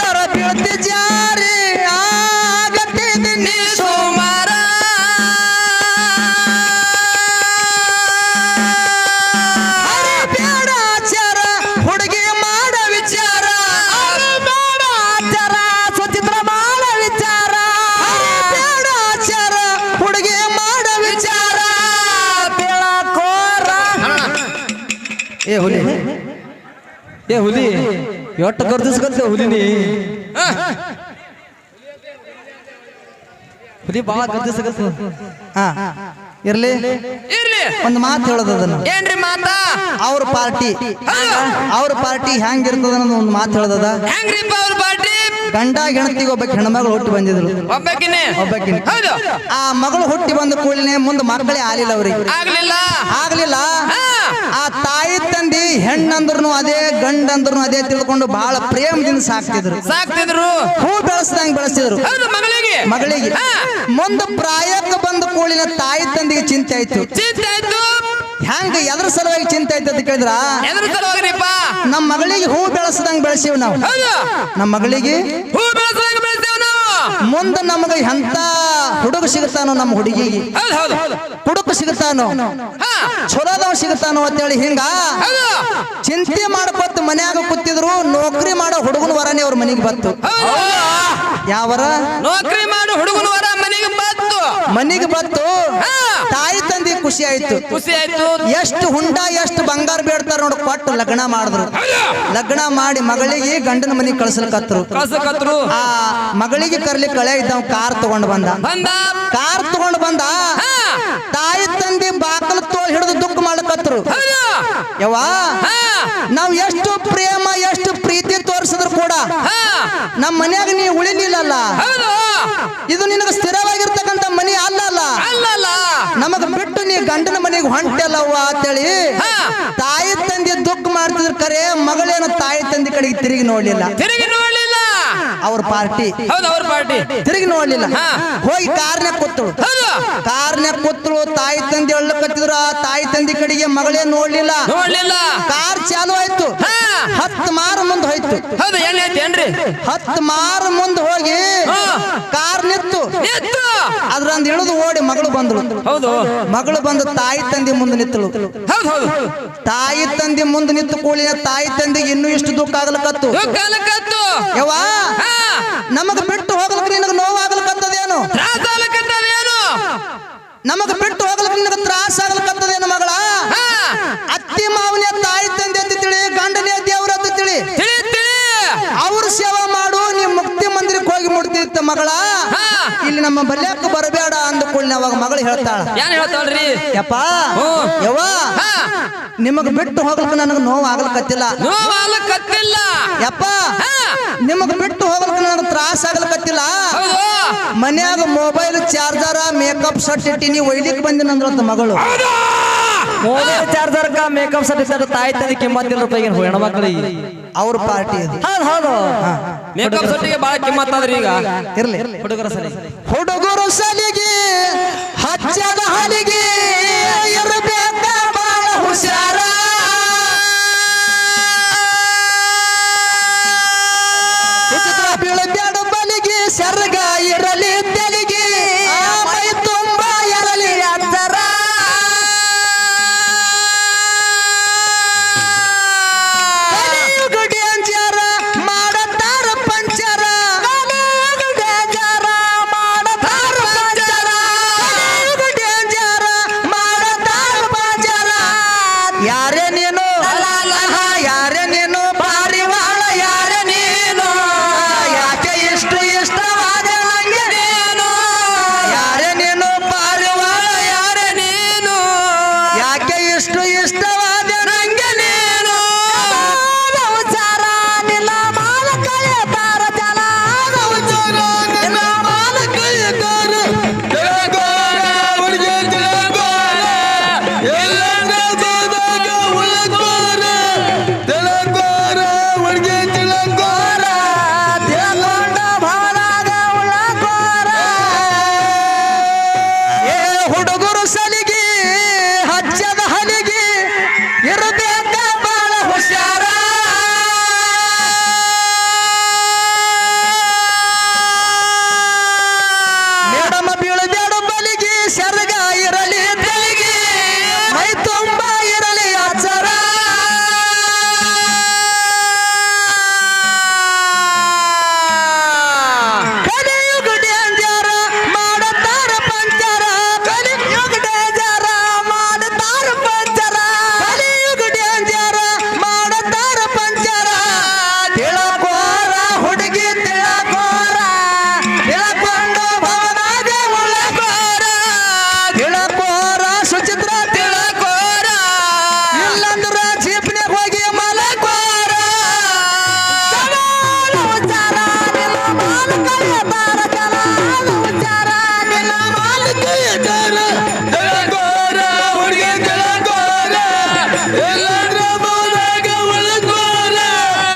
ದರ ಬೀಳ್ತಿ ಜಾರಿ ಆಗತ್ತಿದ ನೀ ಸೋಮಾರ. ಬೇಡ ಆಚಾರ ಹುಡುಗಿ ಮಾಡ ವಿಚಾರ. ಬೇಡ ಆಚಾರ ಸಚಿತ್ರ ಮಾಡ ವಿಚಾರ. ಬೇಡ ಆಚಾರ ಹುಡುಗಿ ಮಾಡ ಕೋರ. ಏ ಹುಲಿ. ಏ ಹುಲಿ. ಎಟ್ಟು ಗರ್ದಿಸ್ಕಂತ ಹುಲಿನಿ? ಹುಲಿ ಬಾಳ ಗರ್ದಿಸ್ಕತ್ತ ಹಾ ಇರ್ಲಿ. ಇರ್ಲಿ. ಒಂದು ಮಾತು ಹೇಳೋದು ಅದನ್ನ. ಏನ್ರಿ ಮಾತಾ? ಅವ್ರ ಪಾರ್ಟಿ. ಅವ್ರ ಪಾರ್ಟಿ ಹೆಂಗಿರ್ತದ ಅನ್ನೋದು ಒಂದು ಮಾತು ಹೇಳೋದದ ಹೆಂಗ್ರಿಪ್ಪ ಅವ್ರ ಪಾರ್ಟಿ? ಗಂಡ ಗೆಣತಿಗೆ ಒಬ್ಬ ಹೆಣ್ಮಗಳು ಹುಟ್ಟಿ ಬಂದಿದ್ರು. ಒಬ್ಬಕಿನೇ? ಒಬ್ಬಾಕಿನೇ. ಹೌದು. ಆ ಮಗಳು ಹುಟ್ಟಿ ಬಂದ ಕೂಡಲೇ ಮುಂದೆ ಮಕ್ಕಳೇ ಆಲಿಲ್ಲ ಅವ್ರಿಗೆ. ಆಗ್ಲಿಲ್ಲ? ಆಗ್ಲಿಲ್ಲ. ಆ ಹೆಣ್ಣಂದ್ರು ಅದೇ ಗಂಡಂದ್ರು ಅದೇ ತಿಳ್ಕೊಂಡು ಬಹಳ ಪ್ರೇಮದಿಂದ ಸಾಕ್ತಿದ್ರು. ಸಾಕ್ತಿದ್ರು. ಹೂ ಬೆಳೆಸ್ದಂಗ್ ಬೆಳೆಸಿದ್ರು ಮಗಳಿಗೆ. ಮಗಳಿಗೆ. ಮುಂದೆ ಪ್ರಾಯಕ್ಕೆ ಬಂದ ಕೂಳಿನ ತಾಯಿ ತಂದಿಗೆ ಚಿಂತೆ ಆಯ್ತು. ಚಿಂತೆ ಆಯ್ತು. ಹೆಂಗ ಎದ್ರ ಸಲುವಾಗಿ ಚಿಂತೆ ಆಯ್ತು ಅಂತ ಕೇಳಿದ್ರ? ಎದ್ರ ನಮ್ಮ ಮಗಳಿಗೆ ಹೂ ಬೆಳೆಸ್ದಂಗ್ ಬೆಳೆಸಿವ್ ನಾವು. ನಮ್ಮ ಮಗಳಿಗೆ ಹೂ ನಾವು ಮುಂದೆ ನಮಗೆ ಎಂತ ಹುಡುಗ ಸಿಗುತ್ತಾನೋ ನಮ್ಮ ಹುಡುಗಿಗೆ? ಹುಡುಗ ಸಿಗುತ್ತಾನೋ? ಚಲೋದವ ಸಿಗುತ್ತಾನೋ ಅಂತೇಳಿ ಹಿಂಗ? ಚಿಂತೆ ಮಾಡ್ಕೊತ ಮನ್ಯಾಗ ಕೂತಿದ್ರು ನೌಕರಿ ಮಾಡೋ ಹುಡುಗನ ವರನೇ ಅವ್ರ ಮನೆಗೆ ಬಂತು. ಯಾವರ? ನೌಕರಿ ಮಾಡೋ ಹುಡುಗನ ವರ ಮನೆಗೆ ಬಂತು. ತಾಯಿ ತಂದೆ ಖುಷಿ ಆಯ್ತು. ಖುಷಿ ಆಯ್ತು. ಎಷ್ಟು ಹುಂಡ ಎಷ್ಟು ಬಂಗಾರ ಬೇಡ್ತಾರ ನೋಡ್ ಕೊಟ್ಟು ಲಗ್ನ ಮಾಡಿದ್ರು. ಲಗ್ನ ಮಾಡಿ ಮಗಳಿಗೆ ಗಂಡನ ಮನೆಗೆ ಕಳ್ಸಲ್ಕತ್ರು ಕಳ್ಸಕತ್ರು ಆ ಮಗಳಿಗೆ ಕರ್ಲಿ ಕಳೆ ಇದ್ದಾವ ಕಾರ್ ತಗೊಂಡ್ ಬಂದ. ಕಾರ್ ತಗೊಂಡ್ ಬಂದ. ತಾಯಿ ತಂದೆ ಬಾಕಲ್ ತೋಳ್ ಹಿಡಿದು ದುಃಖ ಮಾಡ್ಲಕತ್ರು ಯವ್ವಾ ನಾವ್ ಎಷ್ಟು ಪ್ರೇಮ ಎಷ್ಟು ಪ್ರೀತಿ ತೋರಿಸಿದ್ರು ಕೂಡ ನಮ್ ನಮ್ಮ ಮನ್ಯಾಗ ನೀ ಉಳಿಲಿಲ್ಲಲ್ಲ. ಇದು ನಿನಗೆ ಸ್ಥಿರವಾಗಿರ್ತಕ್ಕಂಥ ಗಂಡನ ಮನೆಗೆ ಹೊಂಟಲ್ಲವ್ವ ಅಂತೇಳಿ. ತಾಯಿ ತಂದೆ ದುಃಖ ಮಾಡ್ತಿದ್ರು ಕರೆ ಮಗಳೇನ ತಾಯಿ ತಂದೆ ಕಡೆಗೆ ತಿರುಗಿ ನೋಡ್ಲಿಲ್ಲ. ತಿರುಗಿ ನೋಡ್ಲಿಲ್ಲ. ಅವ್ರ ಪಾರ್ಟಿ. ಹೌದು ಅವ್ರ ಪಾರ್ಟಿ. ತಿರುಗಿ ನೋಡ್ಲಿಲ್ಲ. ಹೋಗಿ ಕಾರ್ನ್ಯಾಗ ಕೂತಳು. ಕಾರ್ನ್ಯಾಗ ಕೂತಳು ತಾಯಿ ತಂದೆ ಅಳ್ಳಕತ್ತಿದ್ರ ಆ ತಾಯಿ ತಂದೆ ಕಡೆಗೆ ಮಗಳೇ ನೋಡ್ಲಿಲ್ಲ? ನೋಡ್ಲಿಲ್ಲ. ಕಾರ್ ಚಾಲು ಆಯ್ತು. ಹತ್ತು ಮಾರು ಮುಂದೆ ಹೋಯ್ತು. ಹೌದು ಏನ್ರಿ? ಹತ್ತು ಮಾರು ಮುಂದೆ ಹೋಗಿ. ಕಾರ್ ನಿತ್ತು ಅದ್ರಂದ್ ಇಳಿದು ಓಡಿ ಮಗಳು ಬಂದಳು. ಹೌದು. ಮಗಳು ಬಂದು ತಾಯಿ ತಂದೆ ಮುಂದೆ ನಿತ್ತಳು ಹೌದು ಹೌದು. ತಾಯಿ ತಂದೆ ಮುಂದೆ ನಿಂತು ಕೂಳಿನ ತಾಯಿ ತಂದೆಗೆ ಇನ್ನೂ ಇಷ್ಟು ದುಃಖ ಆಗ್ಲಕತ್ತು. ಯವ್ವಾ? ನಮಗ ಬಿಟ್ಟು ಹೋಗ್ಲಕ್ ನಿನಗ ನೋವು ಆಗ್ಲಕತ್ತದೇನು? ತ್ರಾಸಾಲಕತ್ತದೇನು ನಮಗ ಬಿಟ್ಟು ಹೋಗ್ಲಕ್ ನಿನಗ ತ್ರಾಸ ಹಾ ಅತ್ತಿ ಮಾವನೇ ತಾಯಿ ತಂದೆ ಅಂತ ತಿಳಿ ಗಂಡನೇ ದೇವ್ರ ಅಂತ ತಿಳಿ. ಅವ್ರ ಸೇವಾ ಮಾಡು ನೀ ಮುಕ್ತಿ ಮಂದಿರಕ್ಕೆ ಹೋಗಿ ಮುಡ್ತಿತ್ತ ಮಗಳ. ಇಲ್ಲಿ ನಮ್ಮ ಬಲ್ಯಾಕ ಬರಬೇಡ ಅಂದ ಕೂಡಲೇ ಅವಾಗ ಮಗಳು ಹೇಳ್ತಾಳ. ಏನ್ ಹೇಳ್ತಾಳ್ರಿ? ಯಪ್ಪ. ಯವ್ವ ನಿಮಗ್ ಬಿಟ್ಟು ಹೋಗ್ಲಕ್ಕ ನನಗೆ ನೋವು ಆಗ್ಲಕತ್ತಿಲ್ಲ ನೋವಾಲಕತ್ತಿಲ್ಲ ಯಪ್ಪ ನಿಮಗ್ ಬಿಟ್ಟು ಹೋಗ್ಲಕ್ಕ ನನಗೆ ತ್ರಾಸ ಆಗ್ಲಕತ್ತಿಲ್ಲ. ಮನ್ಯಾಗ ಮೊಬೈಲ್ ಚಾರ್ಜರ್ ಮೇಕಪ್ ಸೆಟ್ ಇಟ್ಟಿನಿ ಒಯ್ಲಿಕ್ ಬಂದಿನಂದ್ರಂತ ಮಗಳು. ಮೊಬೈಲ್ ಚಾರ್ಜರ್ ಮೇಕಪ್ ಸೆಟ್ ಇದ್ದಾರೆ ತಾಯಿ ತಂದೆ ಕಿಮ್ಮತ್ತಿಲ್ಲ ರೂಪಾಯಿಗೆ ಹೆಣ್ಮಕ್ಳಿಗೆ ಅವ್ರ ಪಾರ್ಟಿ ಅದು. ಹೌದು ಹೌದು. ಮೇಕಪ್ ಸೊಟ್ಟಿಗೆ ಬಾಳ ಕಿಮ್ಮತ್ತಾದ್ರಿ ಈಗ. ಇರ್ಲಿ ಹುಡುಗರ ಸರಿ. ಹುಡುಗರು ಸಲಿಗೆ